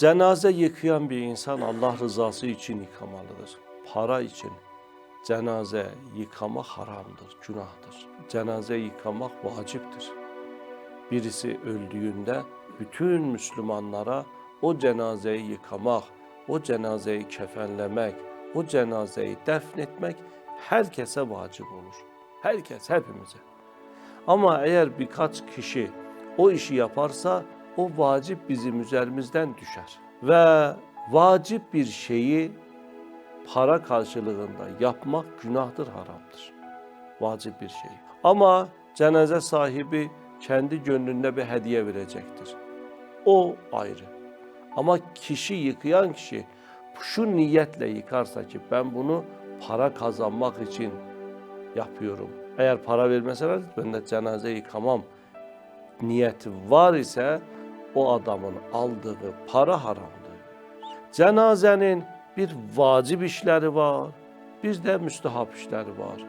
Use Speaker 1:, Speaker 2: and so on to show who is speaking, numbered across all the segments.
Speaker 1: Cenaze yıkayan bir insan Allah rızası için yıkamalıdır. Para için cenaze yıkamak haramdır, günahtır. Cenaze yıkamak vaciptir. Birisi öldüğünde bütün Müslümanlara o cenazeyi yıkamak, o cenazeyi kefenlemek, o cenazeyi defnetmek herkese vacip olur. Herkes, hepimize. Ama eğer birkaç kişi o işi yaparsa o vacip bizim üzerimizden düşer. Ve vacip bir şeyi para karşılığında yapmak günahtır, haramdır. Vacip bir şey. Ama cenaze sahibi kendi gönlünde bir hediye verecektir. O ayrı. Ama kişi yıkayan kişi şu niyetle yıkarsa ki ben bunu para kazanmak için yapıyorum. Eğer para vermeseler ben de cenaze yıkamam niyeti var ise o adamın aldığı para haramdır. Cenazenin bir vacip işleri var, bir de müstehap işleri var.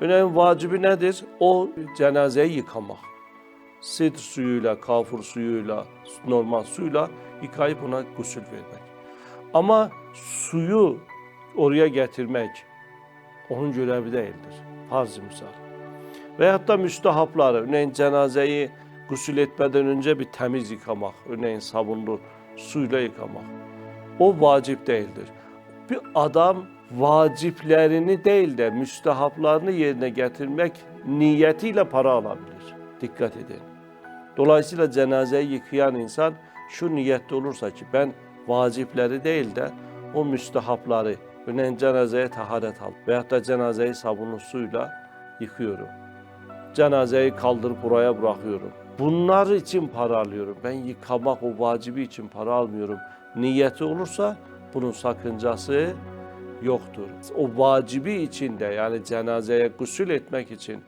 Speaker 1: Örneğin vacibi nedir? O cenazeyi yıkamak. Sidr suyuyla, kafur suyuyla, normal suyla yıkayıp ona gusül vermek. Ama suyu oraya getirmek onun görevi değildir. Farz-ı misal. Veyahut da müstehapları, örneğin cenazeyi gusül etmeden önce bir temiz yıkamak, örneğin sabunlu suyla yıkamak. O vacip değildir. Bir adam vaciplerini değil de müstehaplarını yerine getirmek niyetiyle para alabilir. Dikkat edin. Dolayısıyla cenazeyi yıkayan insan şu niyette olursa ki ben vacipleri değil de o müstehapları, örneğin cenazeye taharet al veyahut da cenazeyi sabunlu suyla yıkıyorum. Cenazeyi kaldırıp buraya bırakıyorum. Bunlar için para alıyorum. Ben yıkamak o vacibi için para almıyorum. Niyeti olursa bunun sakıncası yoktur. O vacibi için de yani cenazeye gusül etmek için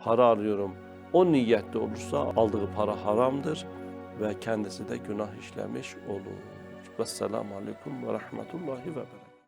Speaker 1: para alıyorum. O niyette olursa aldığı para haramdır ve kendisi de günah işlemiş olur. Vesselamu Aleyküm ve Rahmetullahi ve Berekatuhu.